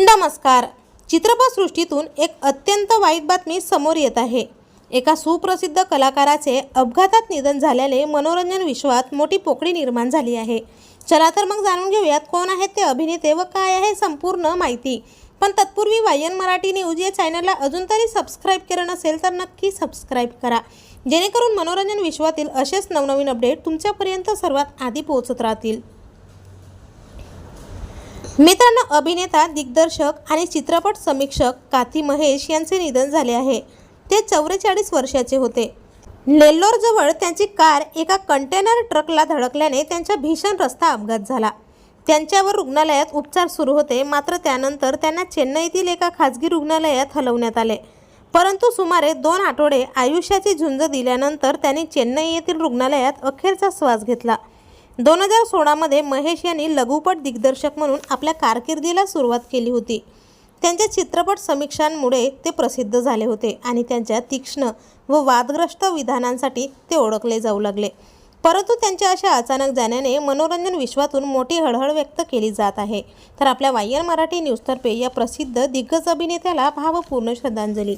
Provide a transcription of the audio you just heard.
नमस्कार. चित्रपटसृष्टीतून एक अत्यंत वाईट बातमी समोर येत आहे. एका सुप्रसिद्ध कलाकाराचे अपघातात निधन झाल्याने मनोरंजन विश्वात मोठी पोकळी निर्माण झाली आहे. चला तर मग जाणून घेऊयात कोण आहेत ते अभिनेते व काय आहे संपूर्ण माहिती. पण तत्पूर्वी वायन मराठी न्यूज या चॅनलला अजून तरी सबस्क्राईब केलं नसेल तर नक्की सबस्क्राईब करा. जेणेकरून मनोरंजन विश्वातील असेच नवनवीन अपडेट तुमच्यापर्यंत सर्वात आधी पोहोचत राहतील. मित्रांनो अभिनेता दिग्दर्शक आणि चित्रपट समीक्षक काती महेश यांचे निधन झाले आहे. ते चौवेचाळीस वर्षाचे होते. नेल्लोरजवळ त्यांची कार एका कंटेनर ट्रकला धडकल्याने त्यांचा भीषण रस्ता अपघात झाला. त्यांच्यावर रुग्णालयात उपचार सुरू होते. मात्र त्यानंतर त्यांना चेन्नईतील एका खाजगी रुग्णालयात हलवण्यात आले. परंतु सुमारे दोन आठवडे आयुष्याची झुंज दिल्यानंतर त्यांनी चेन्नई येथील रुग्णालयात अखेरचा श्वास घेतला. दोन हजार सोळामध्ये महेश यांनी लघुपट दिग्दर्शक म्हणून आपल्या कारकिर्दीला सुरुवात केली होती. त्यांच्या चित्रपट समीक्षांमुळे ते प्रसिद्ध झाले होते आणि त्यांच्या तीक्ष्ण व वादग्रस्त विधानांसाठी ते ओळखले जाऊ लागले. परंतु त्यांच्या अशा अचानक जाण्याने मनोरंजन विश्वातून मोठी हळहळ व्यक्त केली जात आहे. तर आपल्या वायर मराठी न्यूजतर्फे या प्रसिद्ध दिग्गज अभिनेत्याला भावपूर्ण श्रद्धांजली.